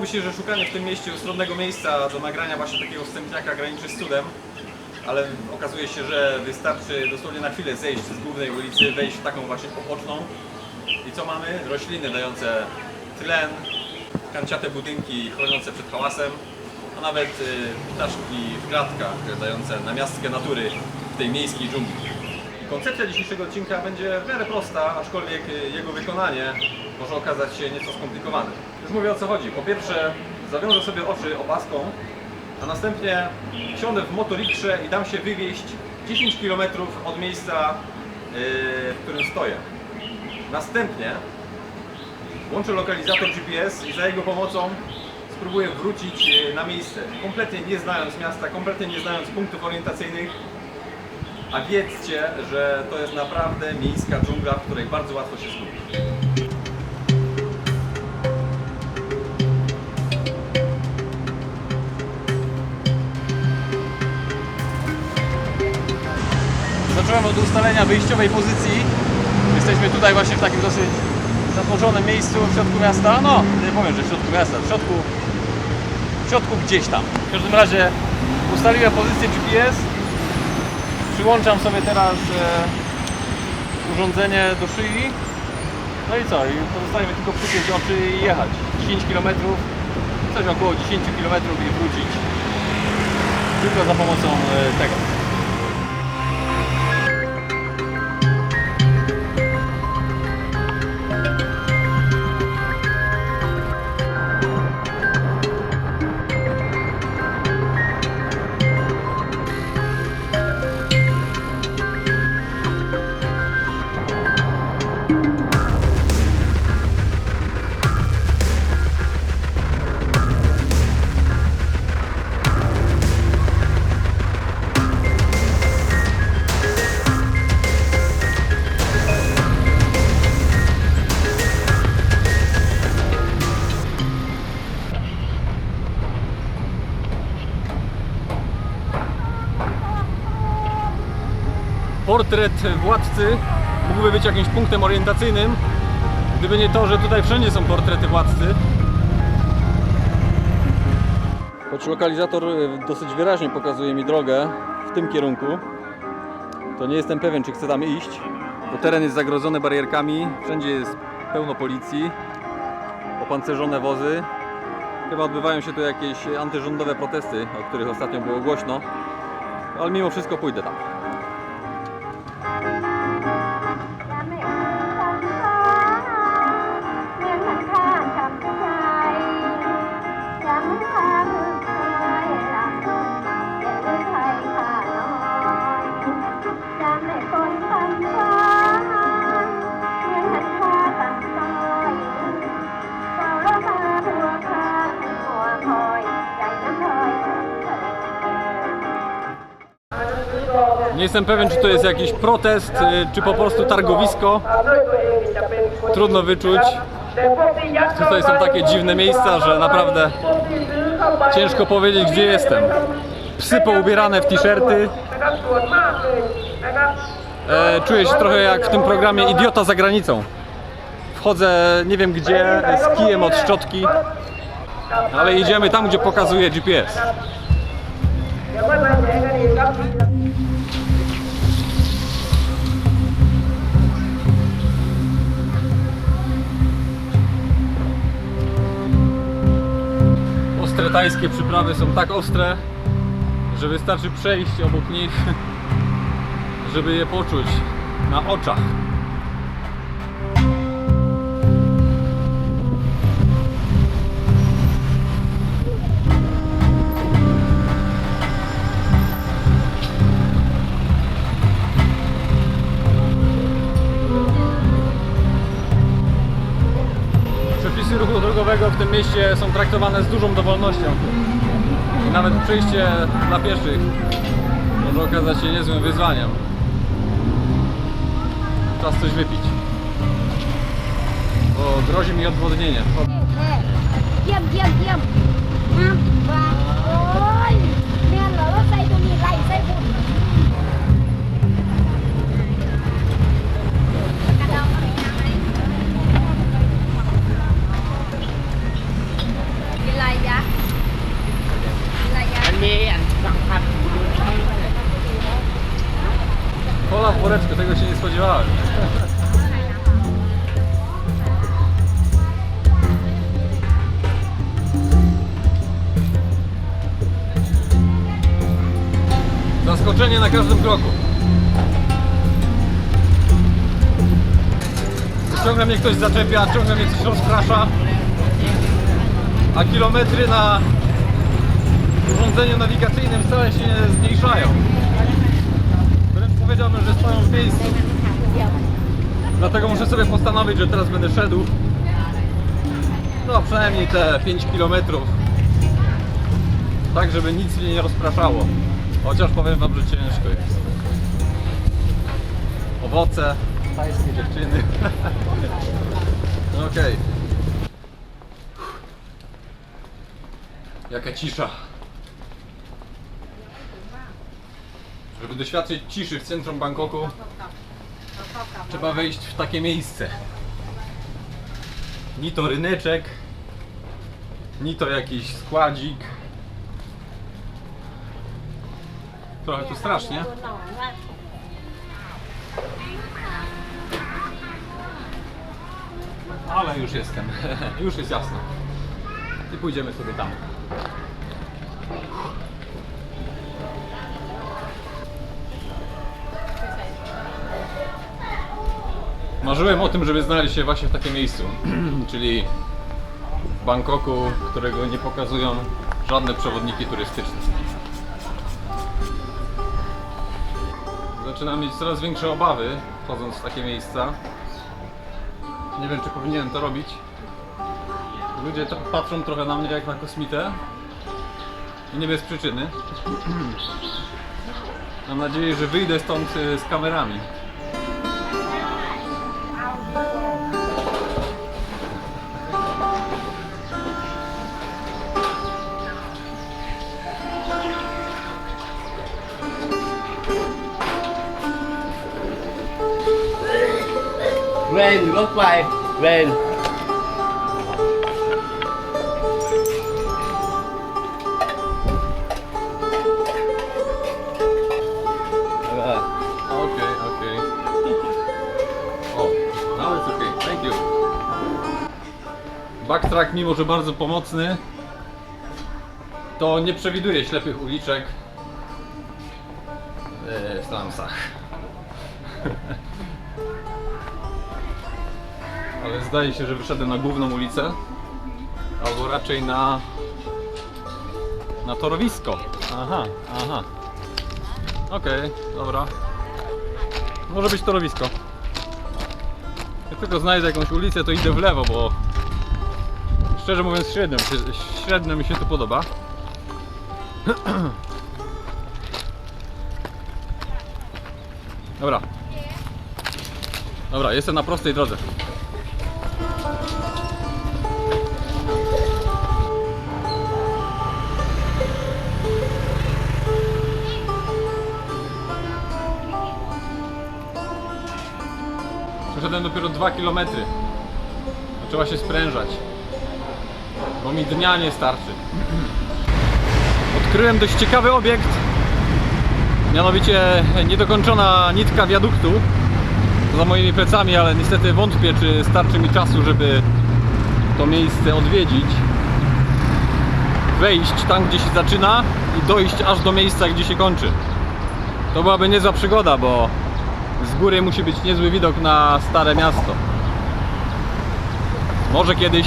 Wydawałoby się, że szukanie w tym mieście ustronnego miejsca do nagrania właśnie takiego wstępniaka graniczy z cudem, ale okazuje się, że wystarczy dosłownie na chwilę zejść z głównej ulicy, wejść w taką właśnie poboczną i co mamy? Rośliny dające tlen, kanciate budynki chroniące przed hałasem, a nawet y, ptaszki w klatkach dające namiastkę natury w tej miejskiej dżungli. Koncepcja dzisiejszego odcinka będzie w miarę prosta, aczkolwiek y, jego wykonanie może okazać się nieco skomplikowane. Już mówię o co chodzi. Po pierwsze, zawiążę sobie oczy opaską, a następnie wsiądę w motorikszę i dam się wywieźć 10 km od miejsca, y, w którym stoję. Następnie włączę lokalizator GPS i za jego pomocą spróbuję wrócić e, na miejsce, kompletnie nie znając miasta, kompletnie nie znając punktów orientacyjnych, a wiedzcie, że to jest naprawdę miejska dżungla, w której bardzo łatwo się zgubić. Zacząłem od ustalenia wyjściowej pozycji. Jesteśmy tutaj właśnie w takim dosyć zatłoczonym miejscu w środku miasta. No, nie powiem, że w środku miasta, w środku, w środku gdzieś tam. W każdym razie ustaliłem pozycję GPS. Przyłączam sobie teraz e, urządzenie do szyi. No i co? I pozostaje mi tylko przypiąć oczy i jechać. 10 km, coś około 10 km i wrócić. Tylko za pomocą e, tego. Portret władcy mógłby być jakimś punktem orientacyjnym, gdyby nie to, że tutaj wszędzie są portrety władcy. Choć lokalizator e, dosyć wyraźnie pokazuje mi drogę w tym kierunku, to nie jestem pewien, czy chcę tam iść, bo teren jest zagrodzony barierkami, wszędzie jest pełno policji, opancerzone wozy. Chyba odbywają się tu jakieś antyrządowe protesty, o których ostatnio było głośno, ale mimo wszystko pójdę tam. Nie jestem pewien, czy to jest jakiś protest, y, czy po prostu targowisko. Trudno wyczuć. Tutaj są takie dziwne miejsca, że naprawdę ciężko powiedzieć, gdzie jestem. Psy poubierane w t-shirty. E, czuję się trochę jak w tym programie Idiota za granicą. Wchodzę nie wiem gdzie, z kijem od szczotki, ale idziemy tam, gdzie pokazuje GPS. Ostre tajskie przyprawy są tak ostre, że wystarczy przejść obok nich, żeby je poczuć na oczach. drogowego w tym mieście są traktowane z dużą dowolnością. I nawet przyjście dla pieszych może okazać się niezłym wyzwaniem. Czas coś wypić. Bo grozi mi odwodnienie. Oj! Nie no. ระยะระยะ อันนี้อันสังพันธ์ Pola w woreczkę, tego się nie spodziewałem. Zaskoczenie na każdym kroku. Ciągle mnie ktoś zaczepia, ciągle mnie coś rozprasza. A kilometry na urządzeniu nawigacyjnym wcale się nie zmniejszają. Wręcz powiedziałbym, że stoją w miejscu. Dlatego muszę sobie postanowić, że teraz będę szedł. No przynajmniej te 5 km. Tak, żeby nic mnie nie rozpraszało. Chociaż powiem wam, że ciężko jest. Owoce, tajskie dziewczyny. No Okej. Jaka cisza. Żeby doświadczyć ciszy w centrum Bangkoku, trzeba wejść w takie miejsce. Ni to ryneczek, ni to jakiś składzik. Trochę tu strasznie. Ale już jestem. już jest jasno. I pójdziemy sobie tam. Marzyłem o tym, żeby znaleźć się właśnie w takim miejscu, czyli w Bangkoku, którego nie pokazują żadne przewodniki turystyczne. Zaczynam mieć coraz większe obawy, wchodząc w takie miejsca. Nie wiem, czy powinienem to robić. Ludzie patrzą trochę na mnie jak na kosmitę. I nie bez przyczyny. Mam nadzieję, że wyjdę stąd y, z kamerami. Rain, look like rain. Backtrack, mimo że bardzo pomocny, to nie przewiduje ślepych uliczek e, w Slumsach. Ale zdaje się, że wyszedłem na główną ulicę, albo raczej na na torowisko. Aha, aha. Okej, dobra. Może być torowisko. Jak tylko znajdę jakąś ulicę, to idę w lewo, bo szczerze mówiąc średnio, średnio mi się tu podoba. Dobra. Dobra, jestem na prostej drodze. Przeszedłem dopiero 2 km. Trzeba się sprężać. Bo mi dnia nie starczy. Odkryłem dość ciekawy obiekt. Mianowicie niedokończona nitka wiaduktu. Za moimi plecami, ale niestety wątpię, czy starczy mi czasu, żeby to miejsce odwiedzić. Wejść tam, gdzie się zaczyna i dojść aż do miejsca, gdzie się kończy. To byłaby niezła przygoda, bo z góry musi być niezły widok na stare miasto. Może kiedyś.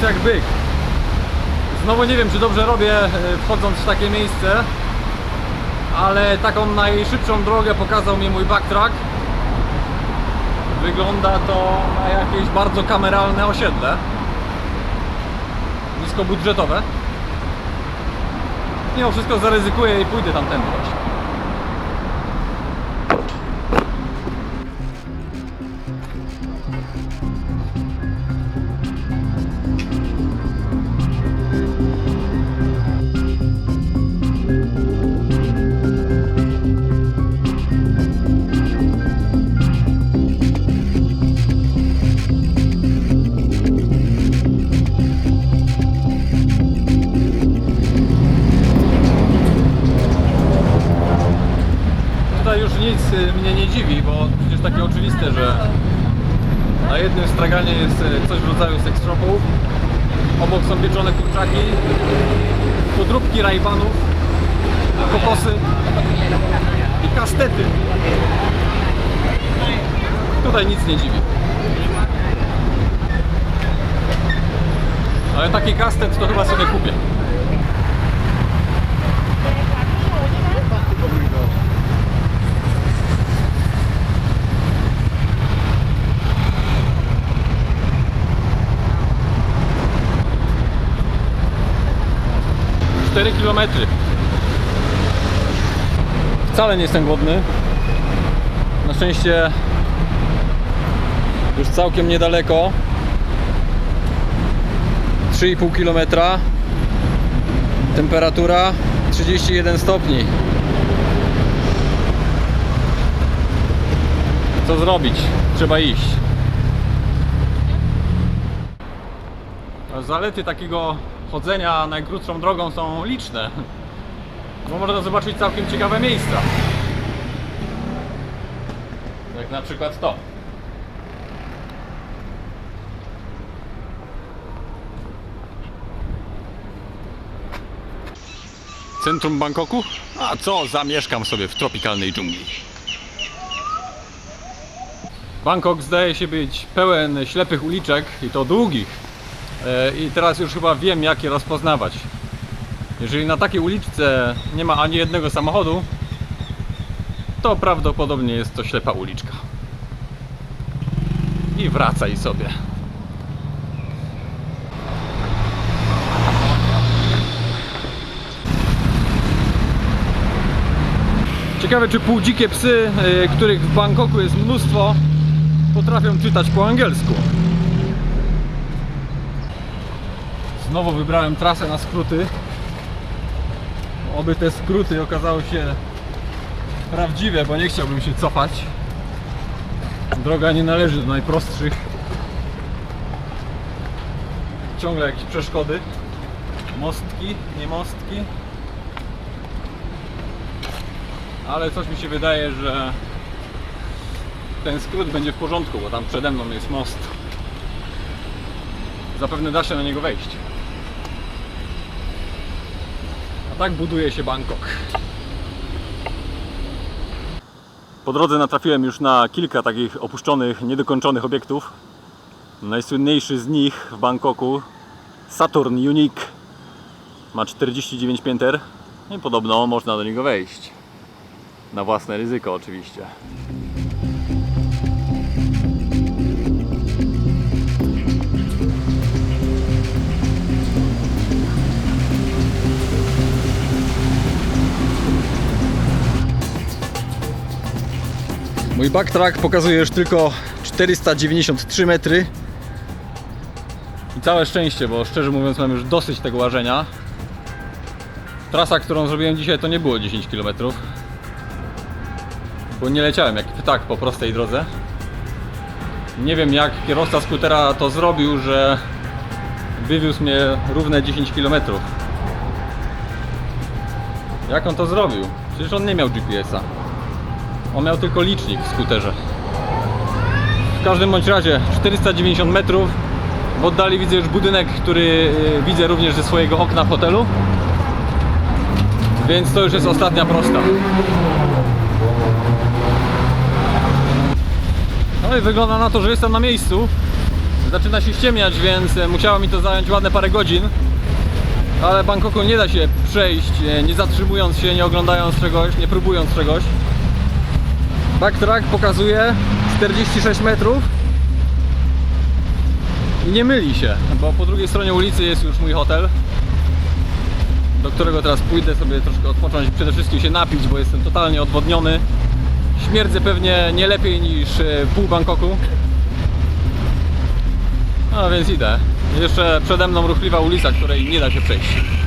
Hałas jak byk. Znowu nie wiem, czy dobrze robię, e, wchodząc w takie miejsce, ale taką najszybszą drogę pokazał mi mój backtrack. wygląda to na jakieś bardzo kameralne osiedle. Niskobudżetowe. Mimo wszystko zaryzykuję i pójdę tamtędy właśnie. Mnie nie dziwi, bo przecież takie oczywiste, że na jednym straganie jest y, coś w rodzaju shopu, obok są pieczone kurczaki, podróbki rajbanów, kokosy i kastety. Tutaj nic nie dziwi. Ale taki kastet to chyba sobie kupię. Cztery kilometry. Wcale nie jestem głodny. Na szczęście już całkiem niedaleko. 3,5 kilometra. Temperatura 31 stopni. Co zrobić? Trzeba iść. Zalety takiego chodzenia najkrótszą drogą są liczne. Bo można zobaczyć całkiem ciekawe miejsca. Jak na przykład to. Centrum Bangkoku? A co, zamieszkam sobie w tropikalnej dżungli. Bangkok zdaje się być pełen ślepych uliczek i to długich. E, I teraz już chyba wiem, jak je rozpoznawać. Jeżeli na takiej uliczce nie ma ani jednego samochodu, to prawdopodobnie jest to ślepa uliczka. I wracaj sobie. Ciekawe, czy półdzikie psy, y, których w Bangkoku jest mnóstwo, potrafią czytać po angielsku. Znowu wybrałem trasę na skróty. Oby te skróty okazały się prawdziwe, bo nie chciałbym się cofać. Droga nie należy do najprostszych. Ciągle jakieś przeszkody. Mostki, nie mostki. Ale coś mi się wydaje, że ten skrót będzie w porządku, bo tam przede mną jest most. Zapewne da się na niego wejść. A tak buduje się Bangkok. Po drodze natrafiłem już na kilka takich opuszczonych, niedokończonych obiektów. Najsłynniejszy z nich w Bangkoku Saturn Unique ma 49 pięter i podobno można do niego wejść. Na własne ryzyko oczywiście. Mój backtrack pokazuje już tylko 493 metry. I całe szczęście, bo szczerze mówiąc mam już dosyć tego łażenia. Trasa, którą zrobiłem dzisiaj to nie było 10 km. Bo nie leciałem jak ptak po prostej drodze. Nie wiem jak kierowca skutera to zrobił, że wywiózł mnie równe 10 km. Jak on to zrobił? Przecież on nie miał GPS-a. On miał tylko licznik w skuterze. W każdym bądź razie 490 metrów. W oddali widzę już budynek, który y, widzę również ze swojego okna w hotelu. Więc to już jest ostatnia prosta. No i wygląda na to, że jestem na miejscu. Zaczyna się ściemniać, więc e, musiało mi to zająć ładne parę godzin. Ale Bangkoku nie da się przejść, e, nie zatrzymując się, nie oglądając czegoś, nie próbując czegoś. Backtrack pokazuje 46 metrów i nie myli się, bo po drugiej stronie ulicy jest już mój hotel, do którego teraz pójdę sobie troszkę odpocząć przede wszystkim się napić, bo jestem totalnie odwodniony. Śmierdzę pewnie nie lepiej niż e, pół Bangkoku. No więc idę. Jeszcze przede mną ruchliwa ulica, której nie da się przejść.